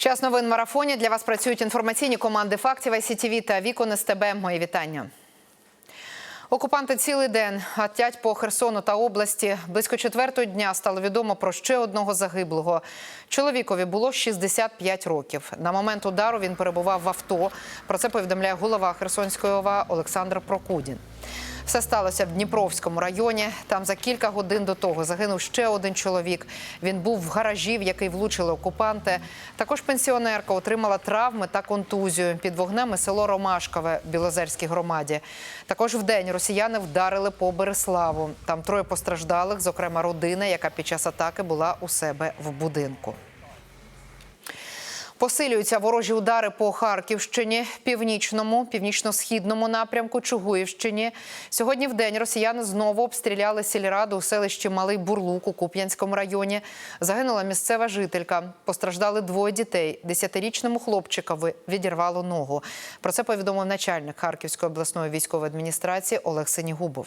Час новин марафоні. Для вас працюють інформаційні команди фактів ICTV та Вікон СТБ. Мої вітання. Окупанти цілий день гатять по Херсону та області. Близько четвертого дня стало відомо про ще одного загиблого. Чоловікові було 65 років. На момент удару він перебував в авто. Про це повідомляє голова Херсонської ОВА Олександр Прокудін. Все сталося в Дніпровському районі. Там за кілька годин до того загинув ще один чоловік. Він був в гаражі, в який влучили окупанти. Також пенсіонерка отримала травми та контузію. Під вогнем село Ромашкове в Білозерській громаді. Також в день росіяни вдарили по Береславу. Там троє постраждалих, зокрема родина, яка під час атаки була у себе в будинку. Посилюються ворожі удари по Харківщині, північному, північно-східному напрямку, Чугуївщині. Сьогодні в день росіяни знову обстріляли сільраду у селищі Малий Бурлук у Куп'янському районі. Загинула місцева жителька. Постраждали двоє дітей. Десятирічному хлопчикові відірвало ногу. Про це повідомив начальник Харківської обласної військової адміністрації Олег Синігубов.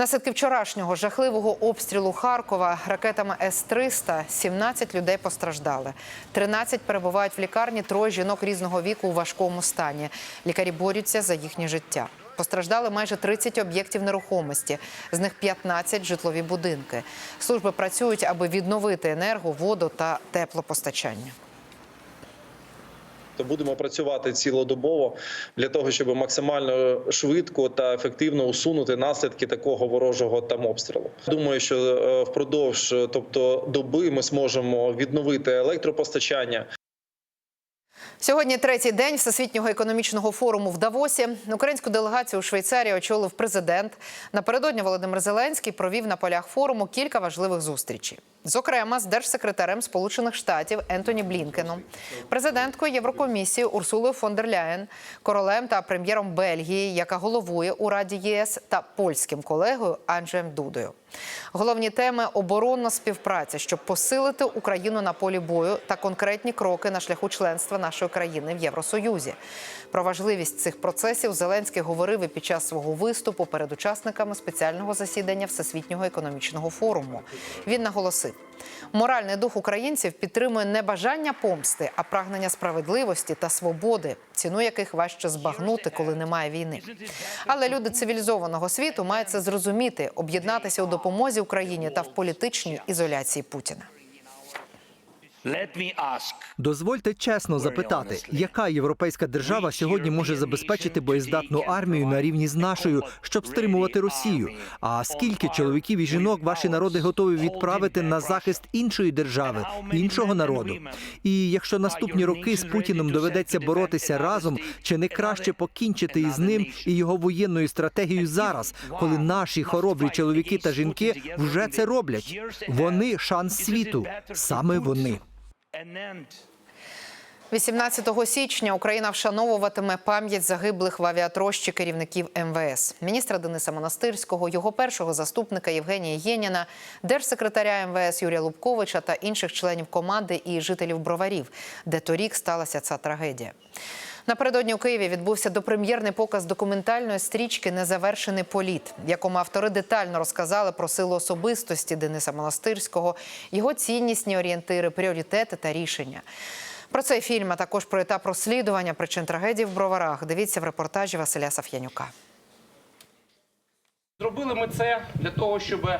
Наслідки вчорашнього жахливого обстрілу Харкова ракетами С-300 17 людей постраждали. 13 перебувають в лікарні, троє жінок різного віку у важкому стані. Лікарі борються за їхнє життя. Постраждали майже 30 об'єктів нерухомості, з них 15 – житлові будинки. Служби працюють, аби відновити енерго, воду та теплопостачання. То будемо працювати цілодобово для того, щоб максимально швидко та ефективно усунути наслідки такого ворожого там обстрілу. Думаю, що е, впродовж, тобто доби, ми зможемо відновити електропостачання. Сьогодні третій день всесвітнього економічного форуму в Давосі. Українську делегацію у Швейцарії очолив президент. Напередодні Володимир Зеленський провів на полях форуму кілька важливих зустрічей. Зокрема, з держсекретарем Сполучених Штатів Ентоні Блінкеном, президенткою Єврокомісії Урсулою фон дер Ляєн, королем та прем'єром Бельгії, яка головує у Раді ЄС, та польським колегою Анджеєм Дудою. Головні теми оборонна співпраця, щоб посилити Україну на полі бою та конкретні кроки на шляху членства нашої країни в Євросоюзі. Про важливість цих процесів Зеленський говорив і під час свого виступу перед учасниками спеціального засідання Всесвітнього економічного форуму. Він наголосив. Моральний дух українців підтримує не бажання помсти, а прагнення справедливості та свободи, ціну яких важче збагнути, коли немає війни. Але люди цивілізованого світу мають це зрозуміти, об'єднатися у допомозі Україні та в політичній ізоляції Путіна. Дозвольте чесно запитати, яка європейська держава сьогодні може забезпечити боєздатну армію на рівні з нашою, щоб стримувати Росію? А скільки чоловіків і жінок ваші народи готові відправити на захист іншої держави, іншого народу? І якщо наступні роки з Путіним доведеться боротися разом, чи не краще покінчити із ним і його воєнною стратегією зараз, коли наші хоробрі чоловіки та жінки вже це роблять? Вони шанс світу, саме вони. An 18 січня Україна вшановуватиме пам'ять загиблих в авіатрощі керівників МВС, міністра Дениса Монастирського, його першого заступника Євгенія Єніна, держсекретаря МВС Юрія Лубковича та інших членів команди і жителів Броварів, де торік сталася ця трагедія. Напередодні у Києві відбувся допрем'єрний показ документальної стрічки Незавершений політ, в якому автори детально розказали про силу особистості Дениса Монастирського, його ціннісні орієнтири, пріоритети та рішення. Про цей фільм, а також про етап розслідування причин трагедії в броварах. Дивіться в репортажі Василя Саф'янюка. Зробили ми це для того, щоб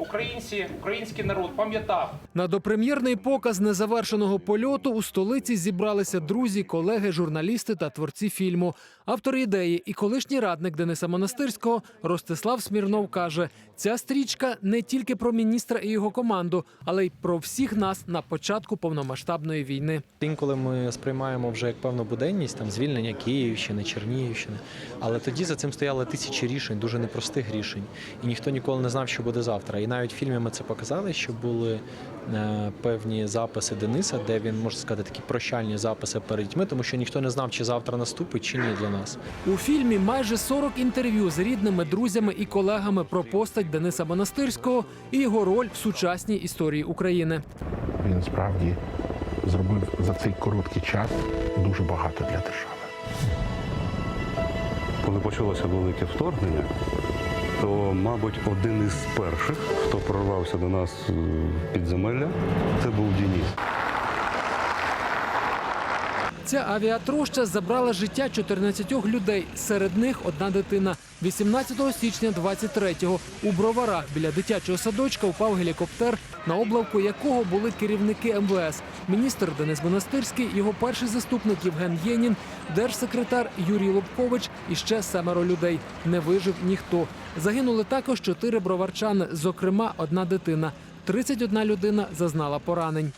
українці, український народ пам'ятав На допрем'єрний показ незавершеного польоту у столиці зібралися друзі, колеги, журналісти та творці фільму. Автор ідеї і колишній радник Дениса Монастирського Ростислав Смірнов каже: ця стрічка не тільки про міністра і його команду, але й про всіх нас на початку повномасштабної війни. Інколи ми сприймаємо вже як певну буденність там звільнення Київщини, Чернігівщини. Але тоді за цим стояли тисячі рішень, дуже непростих рішень, і ніхто ніколи не знав, що буде завтра. І навіть в фільмі ми це показали, що були е, певні записи Дениса, де він можна сказати такі прощальні записи перед дітьми, тому що ніхто не знав, чи завтра наступить, чи ні для нас. У фільмі майже 40 інтерв'ю з рідними, друзями і колегами про постать Дениса Монастирського і його роль в сучасній історії України. Він справді зробив за цей короткий час дуже багато для держави. Коли почалося велике вторгнення, то, мабуть, один із перших, хто прорвався до нас е, в підземелля, це був Дініс. Ця авіатроща забрала життя 14 людей. Серед них одна дитина. 18 січня 23-го у Броварах біля дитячого садочка впав гелікоптер, на облавку якого були керівники МВС. Міністр Денис Монастирський, його перший заступник Євген Єнін, держсекретар Юрій Лобкович і ще семеро людей. Не вижив ніхто. Загинули також чотири броварчани, зокрема одна дитина. 31 людина зазнала поранень.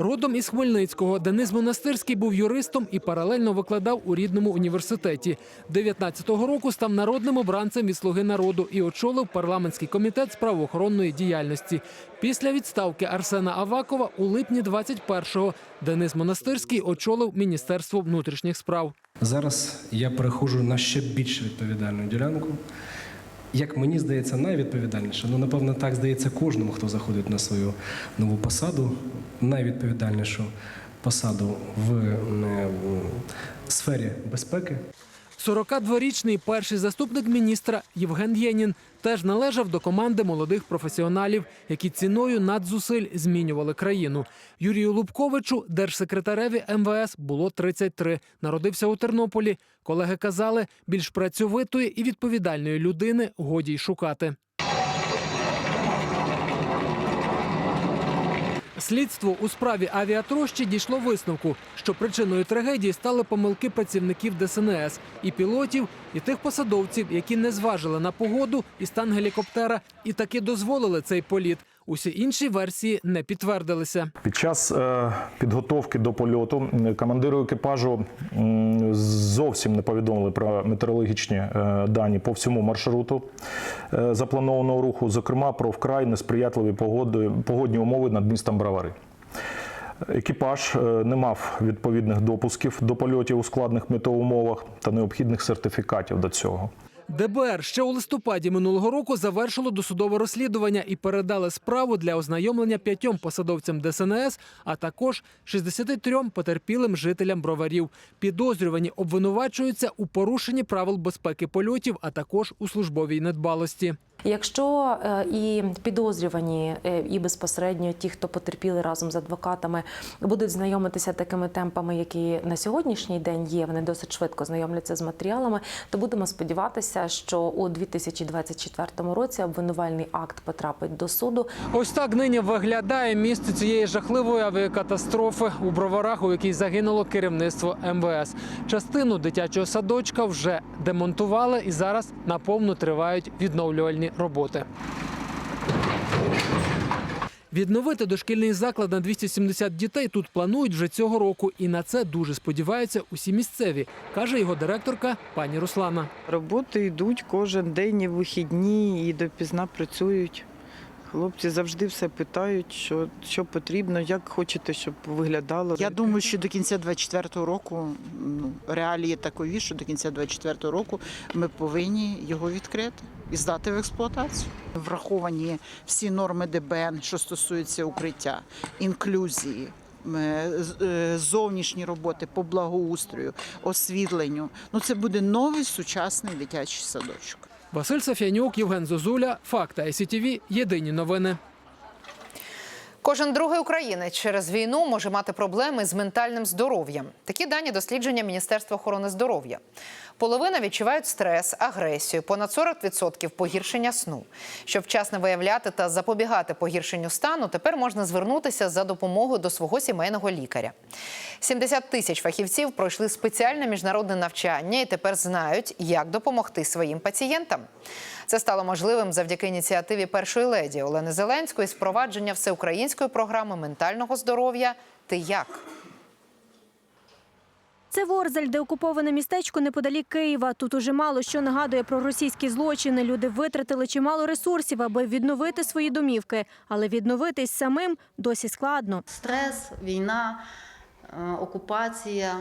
Родом із Хмельницького Денис Монастирський був юристом і паралельно викладав у рідному університеті. 19-го року став народним обранцем від слуги народу і очолив парламентський комітет з правоохоронної діяльності. Після відставки Арсена Авакова у липні 21-го Денис Монастирський очолив Міністерство внутрішніх справ. Зараз я переходжу на ще більш відповідальну ділянку. Як мені здається, найвідповідальніше. Ну, напевно, так здається кожному, хто заходить на свою нову посаду, найвідповідальнішу посаду в е, в сфері безпеки. 42-річний перший заступник міністра Євген Єнін теж належав до команди молодих професіоналів, які ціною надзусиль змінювали країну. Юрію Лубковичу, держсекретареві МВС, було 33. Народився у Тернополі. Колеги казали, більш працьовитої і відповідальної людини годі й шукати. Слідство у справі авіатрощі дійшло висновку, що причиною трагедії стали помилки працівників ДСНС і пілотів, і тих посадовців, які не зважили на погоду і стан гелікоптера, і таки дозволили цей політ. Усі інші версії не підтвердилися. Під час е, підготовки до польоту командиру екіпажу зовсім не повідомили про метеорологічні е, дані по всьому маршруту е, запланованого руху, зокрема про вкрай несприятливі погоди, погодні умови над містом Бравари. Екіпаж не мав відповідних допусків до польотів у складних метеоумовах та необхідних сертифікатів до цього. ДБР ще у листопаді минулого року завершило досудове розслідування і передали справу для ознайомлення п'ятьом посадовцям ДСНС, а також 63 потерпілим жителям броварів. Підозрювані обвинувачуються у порушенні правил безпеки польотів, а також у службовій недбалості. Якщо е, і підозрювані, е, і безпосередньо ті, хто потерпіли разом з адвокатами, будуть знайомитися такими темпами, які на сьогоднішній день є, вони досить швидко знайомляться з матеріалами, то будемо сподіватися, що у 2024 році обвинувальний акт потрапить до суду. Ось так нині виглядає місце цієї жахливої авіакатастрофи у броварах, у якій загинуло керівництво МВС. Частину дитячого садочка вже демонтували і зараз наповну тривають відновлювальні роботи. Відновити дошкільний заклад на 270 дітей тут планують вже цього року, і на це дуже сподіваються усі місцеві, каже його директорка пані Руслана. Роботи йдуть кожен день і вихідні, і допізна працюють. Хлопці завжди все питають, що, що потрібно, як хочете, щоб виглядало. Я думаю, що до кінця 24-го року ну, реалії такові, що до кінця 24-го року ми повинні його відкрити і здати в експлуатацію. Враховані всі норми ДБН, що стосуються укриття, інклюзії. е, е, Зовнішні роботи по благоустрою, освітленню. Ну це буде новий сучасний дитячий садочок. Василь Сафянюк, Євген Зозуля, Факта СІТВ. Єдині новини. Кожен другий українець через війну може мати проблеми з ментальним здоров'ям. Такі дані дослідження Міністерства охорони здоров'я. Половина відчувають стрес, агресію, понад 40% погіршення сну. Щоб вчасно виявляти та запобігати погіршенню стану, тепер можна звернутися за допомогою до свого сімейного лікаря. 70 тисяч фахівців пройшли спеціальне міжнародне навчання і тепер знають, як допомогти своїм пацієнтам. Це стало можливим завдяки ініціативі першої леді Олени Зеленської з впровадження всеукраїнської програми ментального здоров'я Ти як. Це Ворзель, де окуповане містечко неподалік Києва. Тут уже мало що нагадує про російські злочини. Люди витратили чимало ресурсів, аби відновити свої домівки, але відновитись самим досі складно. Стрес, війна, е, окупація,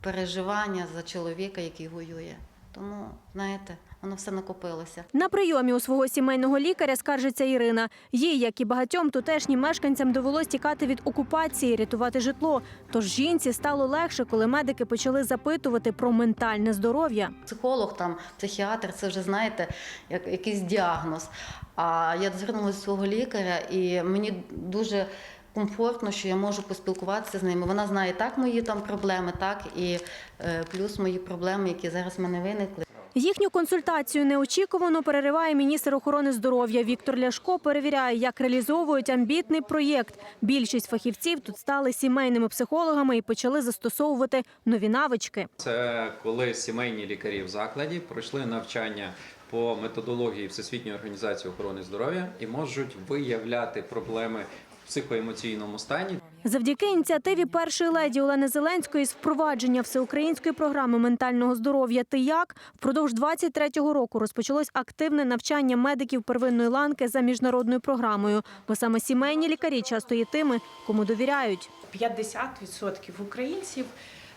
переживання за чоловіка, який воює. Тому, знаєте, воно все накопилося. На прийомі у свого сімейного лікаря скаржиться Ірина. Їй, як і багатьом тутешнім мешканцям, довелось тікати від окупації, рятувати житло. Тож жінці стало легше, коли медики почали запитувати про ментальне здоров'я. Психолог, там, психіатр, це вже знаєте, як якийсь діагноз. А я звернулася до свого лікаря, і мені дуже комфортно, що я можу поспілкуватися з ними. Вона знає так мої там проблеми, так і е, плюс мої проблеми, які зараз в мене виникли. Їхню консультацію неочікувано перериває міністр охорони здоров'я. Віктор Ляшко перевіряє, як реалізовують амбітний проєкт. Більшість фахівців тут стали сімейними психологами і почали застосовувати нові навички. Це коли сімейні лікарі в закладі пройшли навчання по методології Всесвітньої організації охорони здоров'я і можуть виявляти проблеми психоемоційному стані. Завдяки ініціативі першої леді Олени Зеленської з впровадження всеукраїнської програми ментального здоров'я «Ти як» впродовж 23-го року розпочалось активне навчання медиків первинної ланки за міжнародною програмою, бо саме сімейні лікарі часто є тими, кому довіряють. 50% українців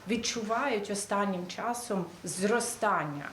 відчувають останнім часом зростання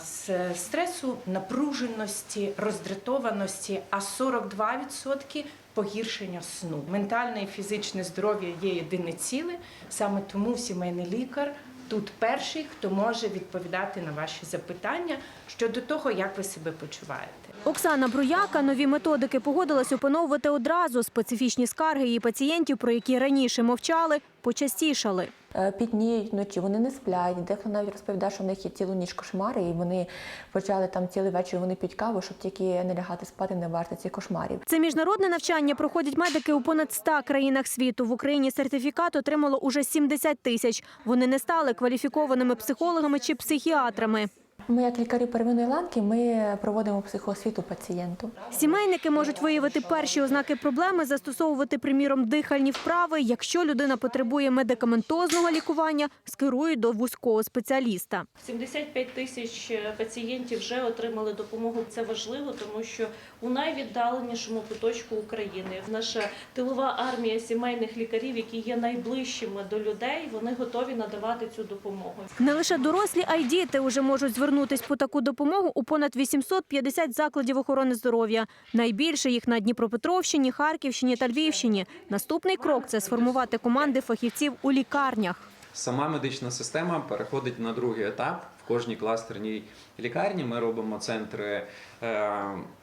с- стресу, напруженості, роздратованості, а 42% погіршення сну. Ментальне і фізичне здоров'я є єдине ціле, саме тому сімейний лікар тут перший, хто може відповідати на ваші запитання щодо того, як ви себе почуваєте. Оксана Бруяка нові методики погодилась опановувати одразу. Специфічні скарги її пацієнтів, про які раніше мовчали, почастішали. Е, Підніють вночі, вони не сплять. Дехто навіть розповідає, що в них є цілу ніч кошмари, і вони почали там цілий вечір вони п'ють каву, щоб тільки не лягати спати, не варти цих кошмарів. Це міжнародне навчання проходять медики у понад 100 країнах світу. В Україні сертифікат отримало уже 70 тисяч. Вони не стали кваліфікованими психологами чи психіатрами. Ми, як лікарі первинної ланки, ми проводимо психоосвіту пацієнту. Сімейники можуть виявити перші ознаки проблеми, застосовувати, приміром, дихальні вправи. Якщо людина потребує медикаментозного лікування, скерують до вузького спеціаліста. 75 тисяч пацієнтів вже отримали допомогу. Це важливо, тому що у найвіддаленішому куточку України наша тилова армія сімейних лікарів, які є найближчими до людей, вони готові надавати цю допомогу. Не лише дорослі, а й діти вже можуть звернутись по таку допомогу у понад 850 закладів охорони здоров'я. Найбільше їх на Дніпропетровщині, Харківщині та Львівщині. Наступний крок це сформувати команди фахівців у лікарнях. Сама медична система переходить на другий етап. Кожній кластерній лікарні ми робимо центри е,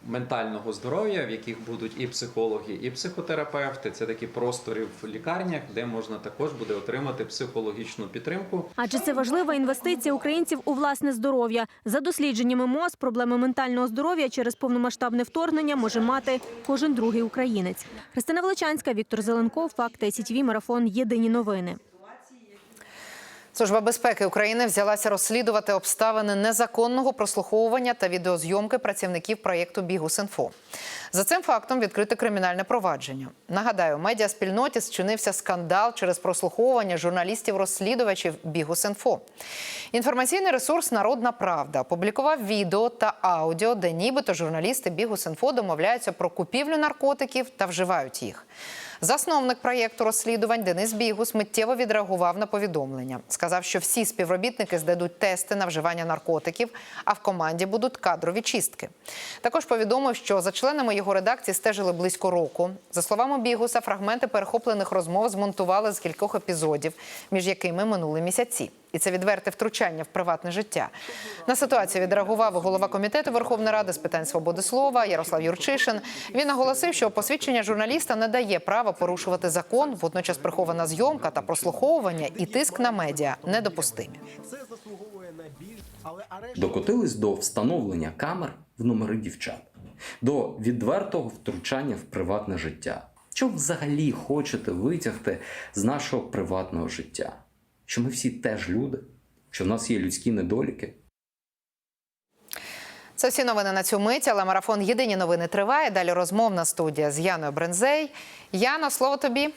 ментального здоров'я, в яких будуть і психологи, і психотерапевти. Це такі простори в лікарнях, де можна також буде отримати психологічну підтримку. Адже це важлива інвестиція українців у власне здоров'я. За дослідженнями МОЗ, проблеми ментального здоров'я через повномасштабне вторгнення може мати кожен другий українець. Христина Величанська, Віктор Зеленков, Факти СІТВ, Марафон. Єдині новини. Служба безпеки України взялася розслідувати обставини незаконного прослуховування та відеозйомки працівників проєкту Бігус.Інфо. За цим фактом відкрите кримінальне провадження. Нагадаю, медіаспільноті зчинився скандал через прослуховування журналістів-розслідувачів Бігус.Інфо. Інформаційний ресурс Народна Правда опублікував відео та аудіо, де нібито журналісти Бігус.Інфо домовляються про купівлю наркотиків та вживають їх. Засновник проєкту розслідувань Денис Бігус миттєво відреагував на повідомлення. Сказав, що всі співробітники здадуть тести на вживання наркотиків, а в команді будуть кадрові чистки. Також повідомив, що за членами його редакції стежили близько року. За словами Бігуса, фрагменти перехоплених розмов змонтували з кількох епізодів, між якими минули місяці. І це відверте втручання в приватне життя. На ситуацію відреагував голова комітету Верховної Ради з питань свободи слова Ярослав Юрчишин. Він наголосив, що посвідчення журналіста не дає права порушувати закон. Водночас прихована зйомка та прослуховування і тиск на медіа недопустимі. Докотились до встановлення камер в номери дівчат, до відвертого втручання в приватне життя. Що взагалі хочете витягти з нашого приватного життя? Що ми всі теж люди, що в нас є людські недоліки. Це всі новини на цю мить, але марафон Єдині новини триває. Далі розмовна студія з Яною Брензей. Яна, слово тобі.